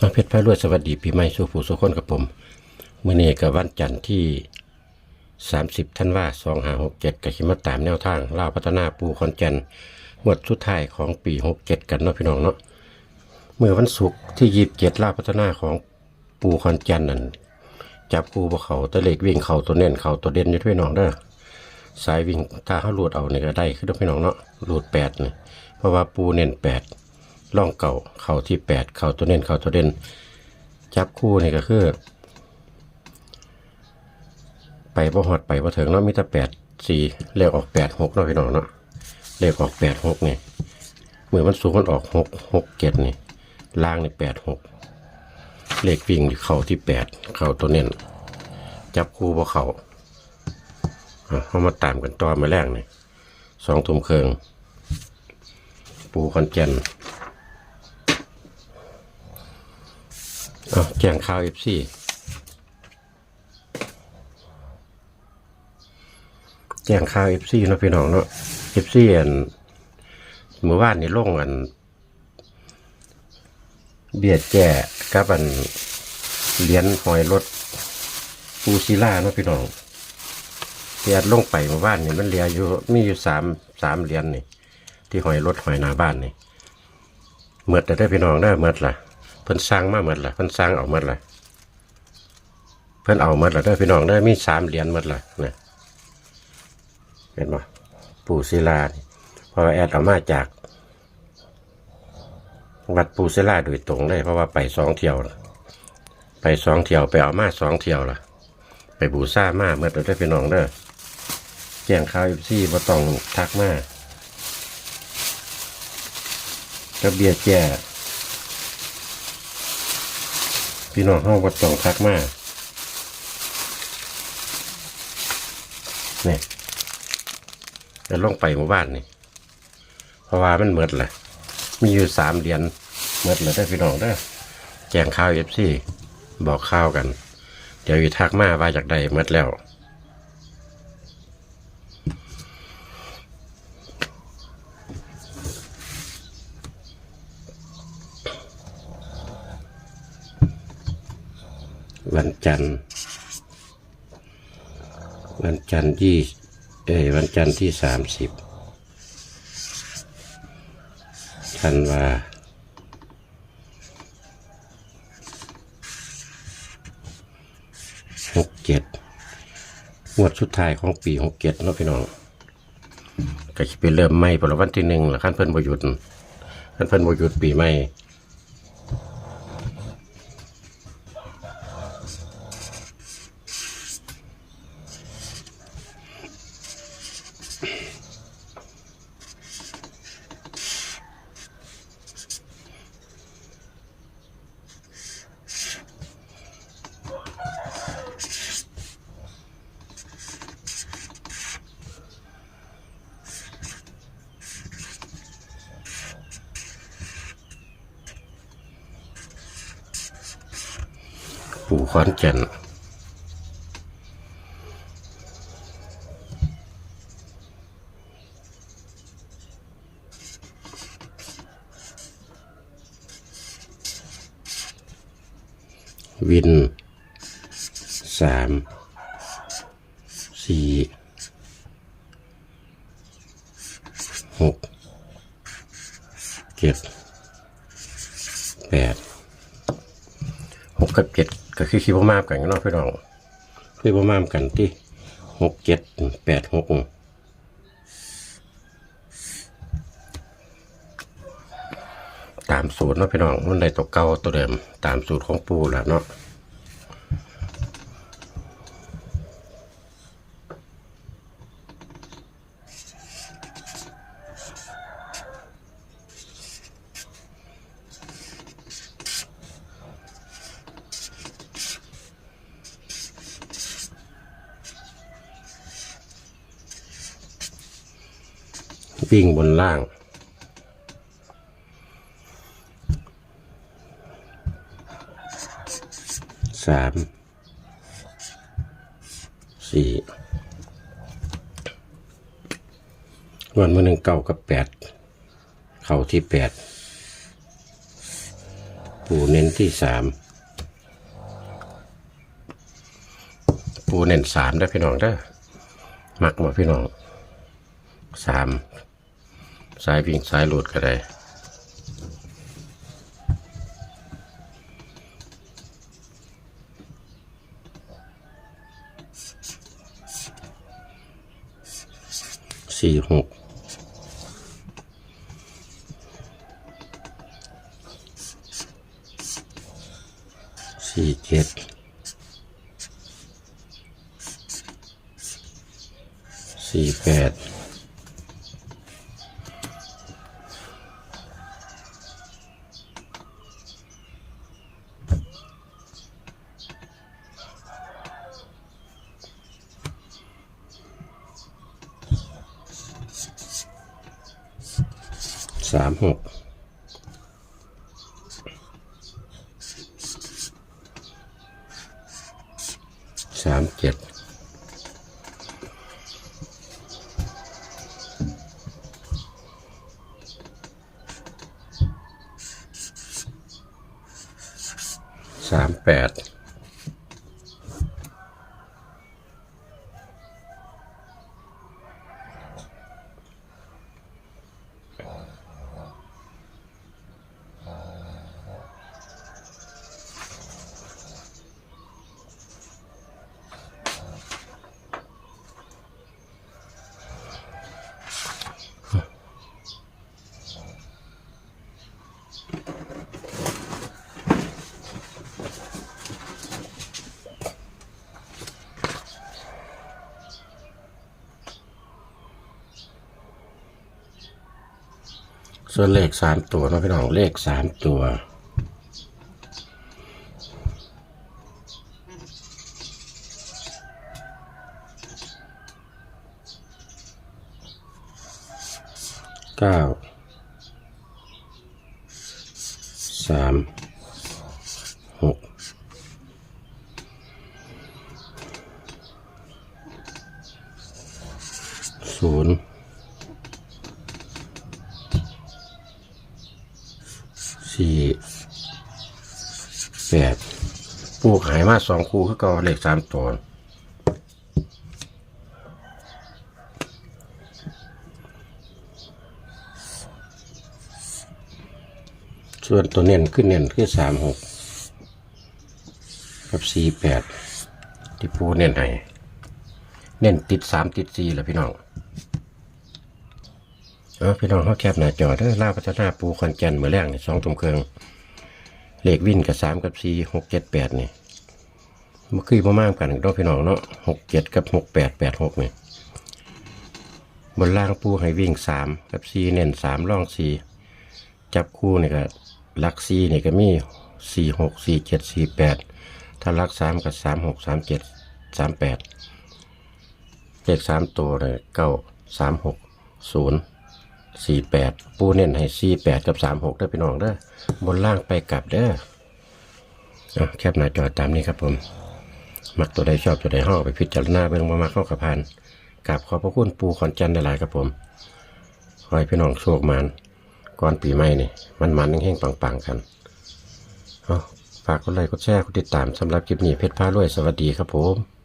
น้องเพชรพารวยสวัสดีปีใหม่สู่ผู้สุคนกับผมเมื้อนี้กับวันจันทร์ที่ 30ธันวาคม2567ก็สิมาตามแนวทางลาวพัฒนาปูคอนแก่นงวดสุดท้ายของปี67กันเนาะพี่น้องเนาะเมื่อวันศุกร์ที่27ลาวพัฒนาของปูคอนแก่นนั่นจับปูบ่เขาตะเลขวิ่งเขาตัวเน้นเขาตัวเด่นอยู่พี่น้องเด้อสายวิ่งถ้าเขาหลุดเอาเนี่ยก็ได้คือเด้อพี่น้องเนาะหลุด8นี่เพราะว่าปูเน้น8 ล่องเก่าเข่าที่แปดเข่าตัวเน้นเข่าตัวเด่นจับคู่นี่ก็คือ ไปบ่หอดไปบ่ถึงเนาะมีแต่แปดสี่เลขออกแปดหกเนาะพี่น้องเนาะเลขออกแปดหกนี่เหมือนมันสูงมันออกหกหกเจ็ดนี่ล่างนี่แปดหกเลขวิ่งเข่าที่แปดเข่าตัวเน้นจับคู่บ่เข่าเอาเขามาตามกันต่อมาแรกนี่สองทุ่มเครึ่งปูคอนแก่น อาแจ้งข่าวเอฟซีแจ้งข่าวเอฟซีเนาะพี่น้องเนาะเอฟซีอันเมื่อวานนี่ลงอัน เบียดแก่กับอันเหรียญหอยรถปูซิล่าเนาะพี่น้องเบียดลงไปเมื่อวานนี่มันเหลืออยู่มีอยู่สามสามเหรียญนี่ ที่หอยรถหอยนาบ้านนี่เมื่อแต่ได้พี่น้องได้เมื่อละ พิ่นสร้างมาหมดละเพิ่นสร้างเอาหมดละเพิ่นเอาหมดละได้พี่น้องได้มีสามเหรียญหมดละนะเห็นบ่ปู่ศิลาเพราะว่าแอดเอามาจาก วัดปู่ศิลาโดยตรงเลยเพราะว่าไปสองเที่ยว ไปสองเที่ยวไปเอามาสองเที่ยวละไปบูซ่ามาเมื่อตัวได้พี่น้องเด้อแจ้งข่าวที่บ่ต้องทักมาก็เบียร์แจ้ พี่น้องห้องวัดต้องทักมากนี่จะลงไปหมู่บ้านนี่เพราะว่ามันเหมือดแหละมีอยู่สามเหรียญเหมือดเลยได้พี่น้องได้อแจงข้าวเอฟซีบอกข้าวกัน เดี๋ยวอีทักมาว่าจากใดเหมือดแล้ว วันจันทร์ วันจันทร์ที่เอ้วันจันทร์ที่สามสิบธันวาหกเจ็ดงวดสุดท้ายของปีหกเจ็ดเนาะพี่น้องก็จะไปเริ่มไม่ปละวันที่หนึ่งละขั้นเพิ่นบหยุดขั้นเพิ่นบหยุดปีใหม่ ปู่ขอนแก่นวินสามสี่หกเจ็ดแปดหกกับเจ็ด ก็คือคิดว่ามากกันเนาะพี่น้องคือบ่มากกันที่หกเจ็ดแปดหกตามสูตรเนาะพี่น้องมันได้ตัวเก่าตัวเดิม ตามสูตรของปูแหล้วเนาะ วิ่งบนล่าง สาม สี่วันมื่อหนึ่งเก้ากับแปด เข่าที่แปด ปูเน้นที่สาม ปูเน้นสามได้พี่น้องเด้มักหมดพี่น้องสาม สายวิ่งสายหลุดก็ได้สี่หกสี่เจ็ดสี่แปด สามหกสามเจ็ดสามแปด ส่วนเลขสามตัวนะพี่น้องเลขสามตัว เก้าสาม สี่แปดปลูกหายมาสองคู่คือก็เลขสามตัวส่วนตัวเน้นขึ้นเน้นคือสามหกกับสี่แปดที่ปูเน้นให้เน้นติดสามติดสี่แหละพี่น้อง เออพี่น้องเขาแคบหน้าจอเด้อล่าพัฒนาปูคอนแกนเมื่อแรกนี่สองตุ่มเครื่องเลขวินกับสามกับสี่หกเจ็ดแปดนี่มันคือประมาณกันเนาะพี่น้องเนาะหกเจ็ดกับหกแปดแปดหกนี่บนล่างปูให้วิ่งสามกับสี่เน้นสามล่องสี่จับคู่นี่ก็ลักซี่นี่ก็มีสี่หกสี่เจ็ดสี่แปดถ้าลักสามก็สามหกสามเจ็ดสามแปดเลขสามตัวเลยเก้าสามหกศูนย์ สี่แปดปูเน้นให้สี่แปดกับสามหกได้อพี่น้องเด้อบนล่างไปกลับเด้ออแคบหน้าจอตามนี้ครับผม มักตัวใดชอบตัวใดห้องไปพิจารณาเบิ่งมามาเข้ากระพานกราบขอบพระคุณปูขอนจันทร์หลายครับผมขอให้พี่น้องโชคมานก่อนปีใหม่นี่มันมันๆเฮงๆปังๆกันเอฝากกดไลค์กดแชร์กดติดตามสำหรับคลิปนี้เพชรพารวยสวัสดีครับผม